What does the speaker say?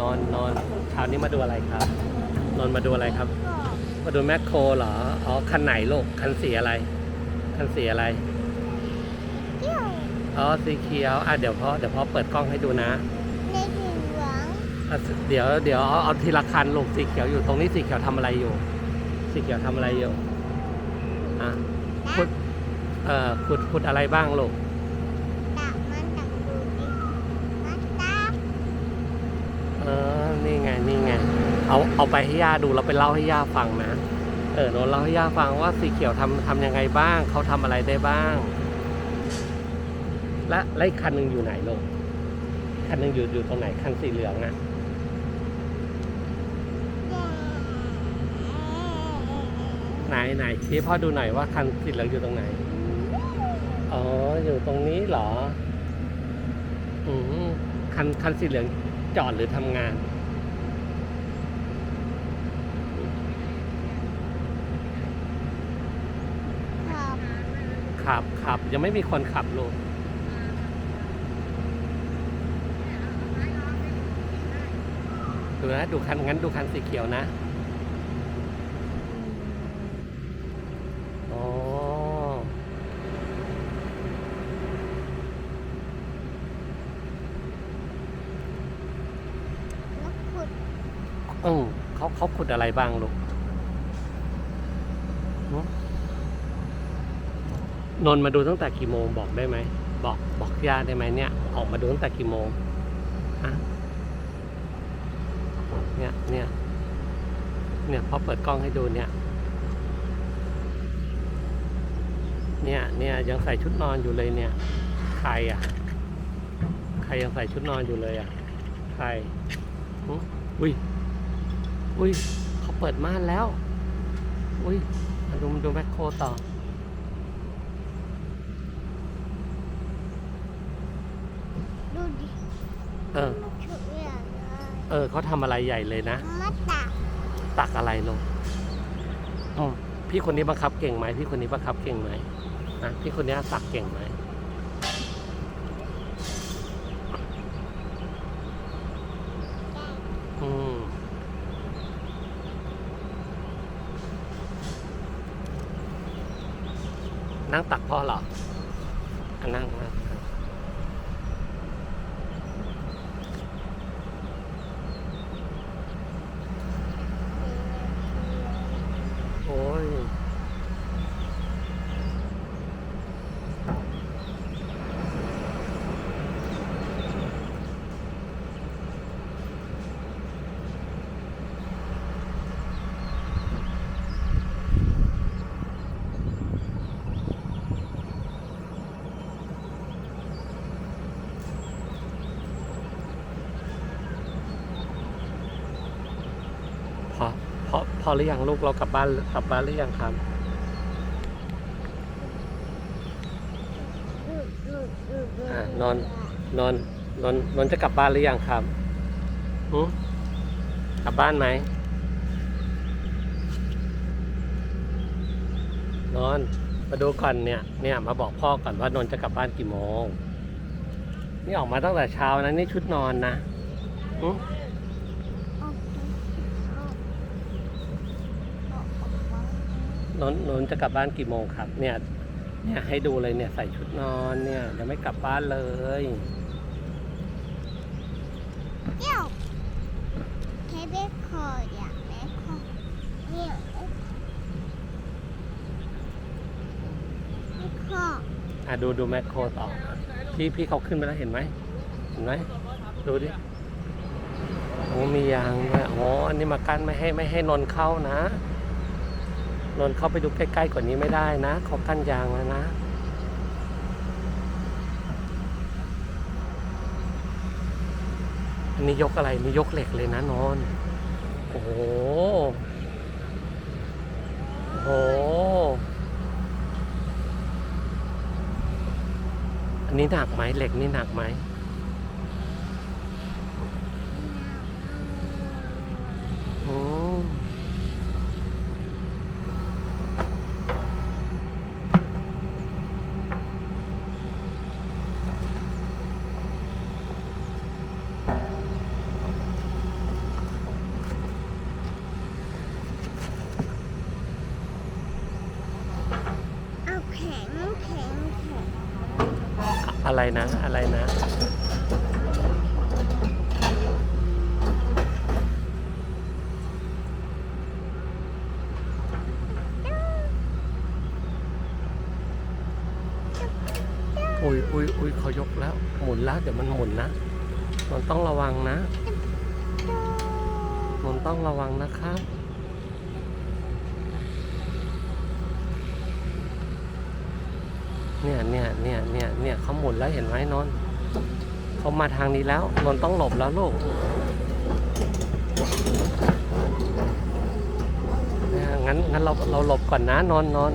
นอนนอนเช้านี้มาดูอะไรครับ นอนมาดูอะไรครับ มาดูแมคโครเหรอ อ๋อ คันไหนลูก คันสีอะไร คันสีอะไรเที่ยวอ๋อ สีเขียว อะ เดี๋ยวพ่อ เดี๋ยวพ่อเปิดกล้องให้ดูนะในถึงหลวงอะเดี๋ยว เดี๋ยวเอาเอาทีละคันลูก สีเขียวอยู่ตรงนี้สีเขียวทำอะไรอยู่ สีเขียวทำอะไรอยู่ อะขุดเอ่อขุดขุดอะไรบ้างลูกตักมันตักดูดิมันตัก เออนี่ไงนี่ไงเอาเอาไปให้ย่าดูแล้วไปเล่าให้ย่าฟังนะเออโนนเล่าให้ย่าฟังว่าสีเขียวทำทำยังไงบ้างเขาทำอะไรได้บ้าง และและอีกคันหนึ่งอยู่ไหนลูกคันหนึ่งอยู่อยู่ตรงไหนคันสีเหลืองอะไหนไหนชี้พ่อดูหน่อยว่าคันสีเหลืองอยู่ตรงไหนอ๋ออยู่ตรงนี้เหรออืมคันคันสีเหลือง จอดหรือทำงานขอบขับขับยังไม่มีคนขับลูกดูนะดูคันงั้นดูคันสีเขียวนะ อ๋อ แล้วขุด อืมเขาเขาขุดอะไรบ้างลูกนนท์มาดูตั้งแต่กี่โมงบอกได้ไหมบอกบอกย่าได้ไหมเนี่ย ออกมาดูตั้งแต่กี่โมงฮะเนี่ยเนี่ยเนี่ยพอเปิดกล้องให้ดูเนี่ย เนี่ยเนี่ยยังใส่ชุดนอนอยู่เลยเนี่ย ใครอะ ใครยังใส่ชุดนอนอยู่เลยอะ ใครอุ้ย อุ้ยเขาเปิดม่านแล้ว อุ้ยมาดูมาดูแมคโครต่อ ดูดิเออมันชุดใหญ่เลยเออเขาทำอะไรใหญ่เลยนะ มาตักตักอะไรลงอืมพี่คนนี้บังคับเก่งไหมพี่คนนี้บังคับเก่งไหมนะพี่คนนี้ตักเก่งไหมอืม นั่งตักพ่อเหรออะนั่งนั่งนั่งโอ้ย พอพ อพอหรือยังลูกเรากลับบ้านกลับบ้านหรือยังครับอะนอนนอนนอนนอนจะกลับบ้านหรือยังครับหืกลับบ้านไหมนอนมาดูก่อนเนี่ยเนี่ยมาบอกพ่อก่อนว่านนท์จะกลับบ้านกี่โมง นี่ออกมาตั้งแต่เช้านะนี่ชุดนอนนะหึ นนท์นนท์จะกลับบ้านกี่โมงครับ เนี่ย เนี่ยให้ดูเลยเนี่ยใส่ชุดนอนเนี่ยยังไม่กลับบ้านเลยเที่ยวเคเบิลคอร์อยากแม่คอเนี่ยแม่คออะดูดูแมคโครต่อพี่พี่เขาขึ้นไปแล้วเห็นไหมเห็นไหมดูดิโอ้มียางด้วยอ๋ออันนี้มากั้นไม่ให้ไม่ให้นนท์เข้านะ นนเข้าไปดูใกล้ๆกว่านี้ไม่ได้นะเขากั้นยางแล้วนะอันนี้ยกอะไรนี่ยกเหล็กเลยนะนอน โอ้โหโอ้โหอันนี้หนักไหมเหล็กนี่หนักไหมโอ้ อะไรนะอะไรนะ อุ้ยอุ้ยอุ้ยเขายกแล้ว หมุนแล้วเดี๋ยวมันหมุนนะ มันต้องระวังนะ มันต้องระวังนะครับ เนี่ยเนี่ยเนี่ยเนี่ยเนี่ยเขาหมุนแล้วเห็นไหมนนเขามาทางนี้แล้วนนต้องหลบแล้วลูกงั้นงั้นเราเราหลบก่อนนะนอนนอน